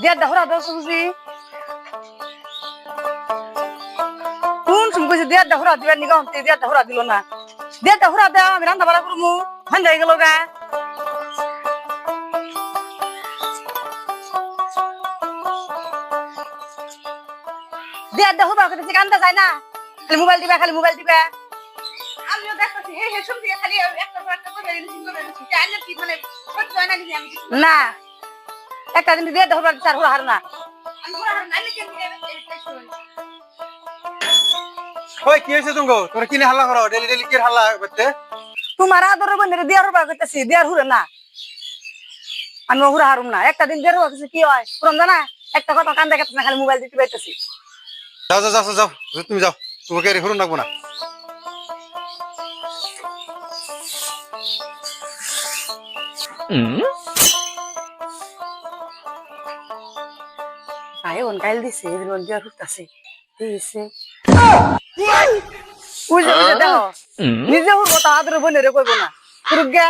দিয়া দাহরা দাও বুঝি কোন তুমি কইছে দিয়া দাহরা দিবার নিগা হতে দিয়া দাহরা দিল না। দিয়া দাহরা দাও আমি রান্না বাড়া করমু হান যাই গেল গা। দিয়া দাহু বা কইতে কান্দা যায় না। খালি মোবাইল দিবা খালি মোবাইল দিবা আমিও দেখতেছি হে হে শুনছি খালি একটা একটা করে দিচ্ছি করে দিচ্ছি কি মানে সত্যি না আমি? না। একটা দিন দিয়া দাহু চার হলো হার না আমি পুরো হার নাইলে কেন শুনি ওই কি হয়েছে তুমি তোরা কিনে হাল্লা করো ডেলি ডেলি কি হাল্লা করতে তোমার আদর বন্ধুরে দিয়ার হুবা করতেছি দিয়ার হুরে না আমি হুরা হারুম না একটা দিন দেড় হচ্ছে কি হয় পুরম জানা একটা কথা কান্দা কাটতে না খালি মোবাইল দিতে পাইতেছি যাও যাও যাও যাও তুমি যাও তোমাকে আর হরুন রাখবো না ভাই ওন কাইল দিছে এদিন ওন দিয়ার হুরতাছে দিছে উজে উজে দেখো নিজে হুর কথা আদর বন্ধুরে কইবো না। গা